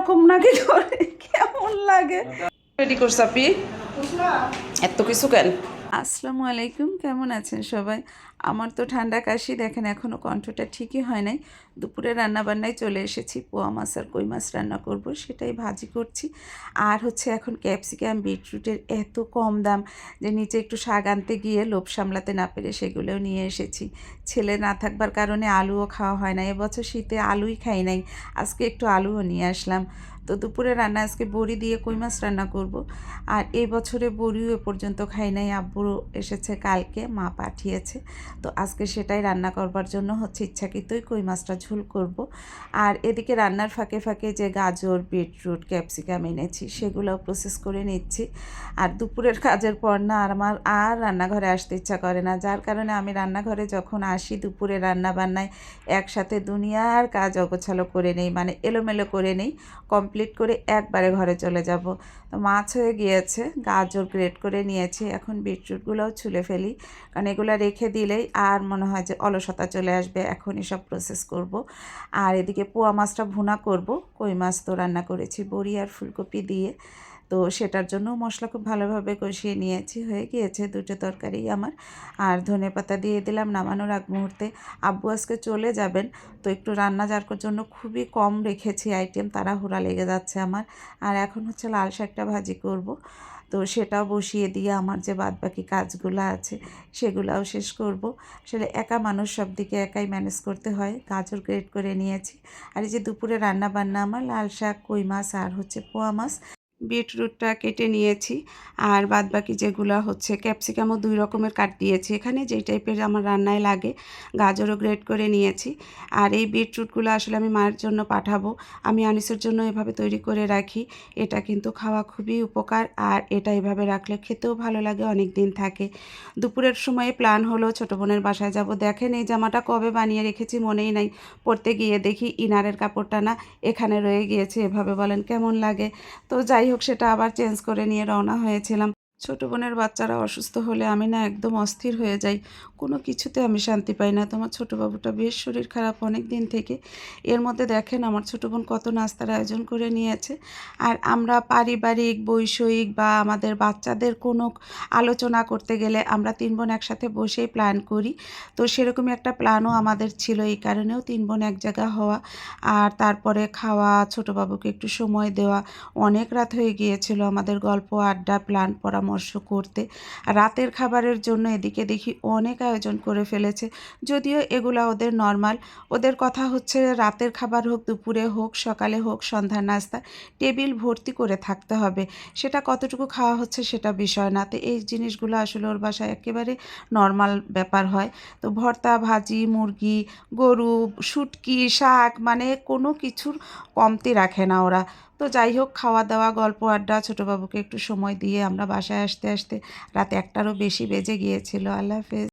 এরকম নাকি করে কেমন লাগে? রেডি করছ আপি? এত কিছু কেন? আসসালামু আলাইকুম, কেমন আছেন সবাই? আমার তো ঠান্ডা কাশি, দেখেন এখনও কণ্ঠটা ঠিকই হয় নাই। দুপুরে রান্নাবান্নায় চলে এসেছি, পোয়া মাছ আর কই মাছ রান্না করব, সেটাই ভাজি করছি। আর হচ্ছে এখন ক্যাপসিকাম, বিটরুটের এত কম দাম যে নিচে একটু শাক আনতে গিয়ে লোভ সামলাতে না পেরে সেগুলোও নিয়ে এসেছি। ছেলে না থাকবার কারণে আলুও খাওয়া হয় না, এবছর শীতে আলুই খাই নাই, আজকে একটু আলুও নিয়ে আসলাম। তো দুপুরে রান্না, আজকে বড়ি দিয়ে কই মাছ রান্না করব। আর এই বছরে বড়িও এ পর্যন্ত খাই নাই, আব্বুরও এসেছে কালকে, মা পাঠিয়েছে। তো আজকে সেটাই রান্না করবার জন্য হচ্ছে ইচ্ছাকৃতই কই মাছটা ঝোল করব। আর এদিকে রান্নার ফাঁকে ফাঁকে যে গাজর, বিটরুট, ক্যাপসিকাম এনেছি, সেগুলোও প্রসেস করে নিচ্ছি। আর দুপুরের কাজের পর না আর আমার আর রান্নাঘরে আসতে ইচ্ছা করে না। যার কারণে আমি রান্নাঘরে যখন আসি, দুপুরে রান্না বান্নায় একসাথে দুনিয়ার কাজ অগোছালো করে নেই মানে এলোমেলো করে নেই কমপ্লিট করে একবারে ঘরে চলে যাব। তো মাছ হয়ে গিয়েছে, গাজর গ্রেট করে নিয়েছি। এখন বিটরুটগুলোও ছুলে ফেলি। কারণ এগুলো রেখে দিলেই আর মনে হয় যে অলসতা চলে আসবে এখন এসব প্রসেস করব। আর এদিকে পোয়া মাছটা ভুনা করব, কই মাছ তো রান্না করেছি, বড়ি আর ফুলকপি দিয়ে। তো সেটার জন্য মশলা খুব ভালোভাবে কষিয়ে নিয়েছি, হয়ে গিয়েছে দুটো তরকারি আমার। আর ধনে পাতা দিয়ে দিলাম, নামানোর আগ মুহূর্তে আব্বু আজকে চলে যাবেন, তো একটু রান্না যার জন্য খুবই কম রেখেছি আইটেম তারা হুরা লেগে যাচ্ছে আমার। আর এখন হচ্ছে লাল শাকটা ভাজি করব, তো সেটাও বসিয়ে দিয়ে আমার যে বাদবাকি কাজগুলো আছে সেগুলাও শেষ করব। আসলে একা মানুষ সব দিকে একাই ম্যানেজ করতে হয়, গাজর গ্রেট করে নিয়েছি। আর এই যে দুপুরে রান্না বান্না আমার, লাল শাক, কই মাছ আর হচ্ছে পোয়া মাছ। বিটরুটটা কেটে নিয়েছি। আর বাদ বাকি যেগুলো হচ্ছে ক্যাপসিকামও দুই রকমের কাট দিয়েছি। এখানে যেই টাইপের আমার রান্নায় লাগে, গাজরও গ্রেট করে নিয়েছি। আর এই বিটরুটগুলো আসলে আমি মায়ের জন্য পাঠাবো। আমি আনিসের জন্য এভাবে তৈরি করে রাখি। এটা কিন্তু খাওয়া খুবই উপকার। আর এটা এভাবে রাখলে খেতেও ভালো লাগে অনেক দিন থাকে। দুপুরের সময়ে প্ল্যান হলো, ছোটো বোনের বাসায় যাব। দেখেন এই জামাটা কবে বানিয়ে রেখেছি, মনেই নাই। পরতে গিয়ে দেখি, ইনারের কাপড়টা না এখানে রয়ে গিয়েছে, এভাবে বলেন কেমন লাগে। তো যাই হোক সেটা আবার চেঞ্জ করে নিয়ে রওনা হয়েছিলাম। ছোটো বোনের বাচ্চারা অসুস্থ হলে আমি না একদম অস্থির হয়ে যাই। কোনো কিছুতে আমি শান্তি পাই না। তোমার ছোটো বাবুটা বেশ শরীর খারাপ অনেক দিন থেকে। এর মধ্যে দেখেন আমার ছোটো বোন কত নাস্তার আয়োজন করে নিয়েছে। আর আমরা পারিবারিক, বৈষয়িক বা আমাদের বাচ্চাদের কোনো আলোচনা করতে গেলে আমরা তিন বোন একসাথে বসেই প্ল্যান করি। তো সেরকমই একটা প্ল্যানও আমাদের ছিল এই কারণেও তিন বোন এক জায়গা হওয়া। আর তারপরে খাওয়া, ছোটো বাবুকে একটু সময় দেওয়া। অনেক রাত হয়ে গিয়েছিল আমাদের গল্প, আড্ডা, প্ল্যান, পরামর্শ করতে। আর রাতের খাবারের জন্য এদিকে দেখি অনেক আয়োজন করে ফেলেছে। যদিও এগুলা ওদের নর্মাল। ওদের কথা হচ্ছে রাতের খাবার হোক, দুপুরে হোক, সকালে হোক, সন্ধ্যার নাস্তা, টেবিল ভর্তি করে থাকতে হবে। সেটা কতটুকু খাওয়া হচ্ছে সেটা বিষয় না। তো এই জিনিসগুলো আসলে ওর বাসায় একেবারে নর্মাল ব্যাপার হয়। তো ভর্তা, ভাজি, মুরগি, গরু, শুটকি, শাক মানে কোনো কিছুর কমতি রাখে না ওরা। তো যাই হোক খাওয়া দাওয়া গল্প আড্ডা, ছোটোবাবুকে একটু সময় দিয়ে আমরা বাসায় আসতে আসতে রাত একটারও বেশি বেজে গিয়েছিল। আল্লাহ হাফেজ।